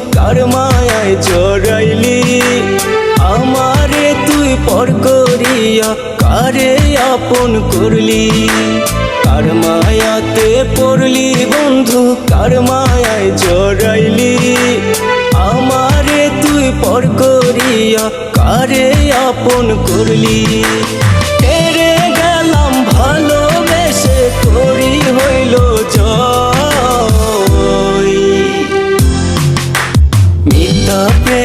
কার মায়ায় জড়াইলি? আমারে তুই পর করিয়া কারে আপন করলি? কার মায়াতে পড়লি বন্ধু, কার মায়ায় জড়াইলি? আমারে তুই পর করিয়া কারে আপন করলি?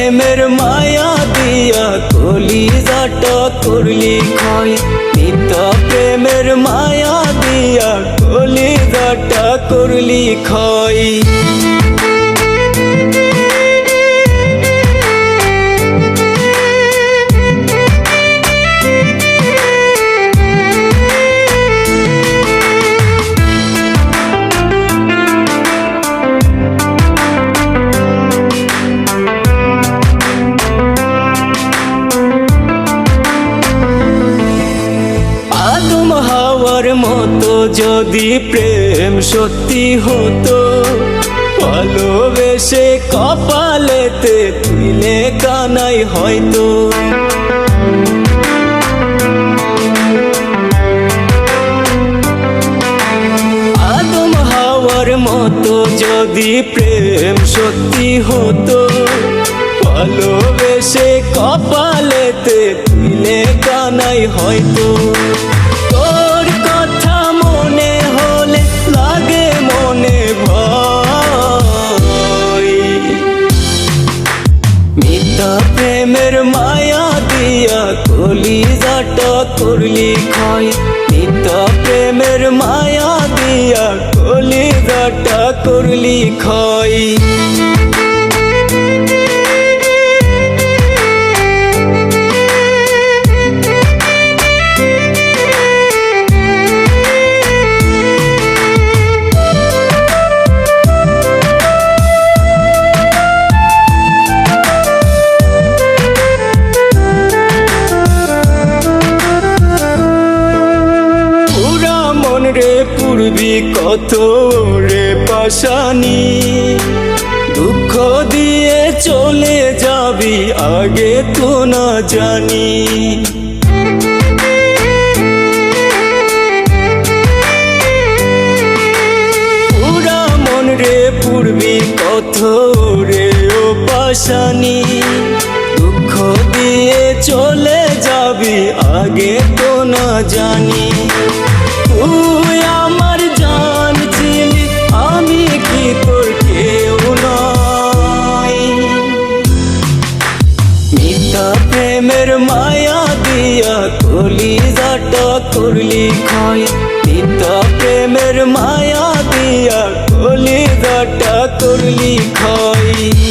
প্রেমের মায়া দিয়া কলি জাট করলি খয় নিত প্রেমের মায়া দিয়া কলি জাট করলি ক্ষয়। মতো যদি প্রেম সত্যি হতো, ভালোবেসে কপালেতে তুলে কানাই হয়তো। আদম হাওয়ার মতো যদি প্রেম সত্যি হতো, ভালোবেসে কপালেতে তুলে কানাই হয়তো। প্রেমের মায়া দিয়া কলি যাটা করলি ক্ষয় নিত প্রেমের মায়া দিয়া কলি যাটা করলি ক্ষয় পূর্বি কত রে পাশানি? দুঃখ দিয়ে চলে যাবি, আগে তো না জানি। পুরা মন রে পূর্বি কত রে ও পাশানি। দুঃখ দিয়ে চলে যাবি, আগে তো না জানি। তুই আমার করলি ক্ষয় মিথ্যা প্রেমের মায়া দিয়া কলি দটা করলি ক্ষয়।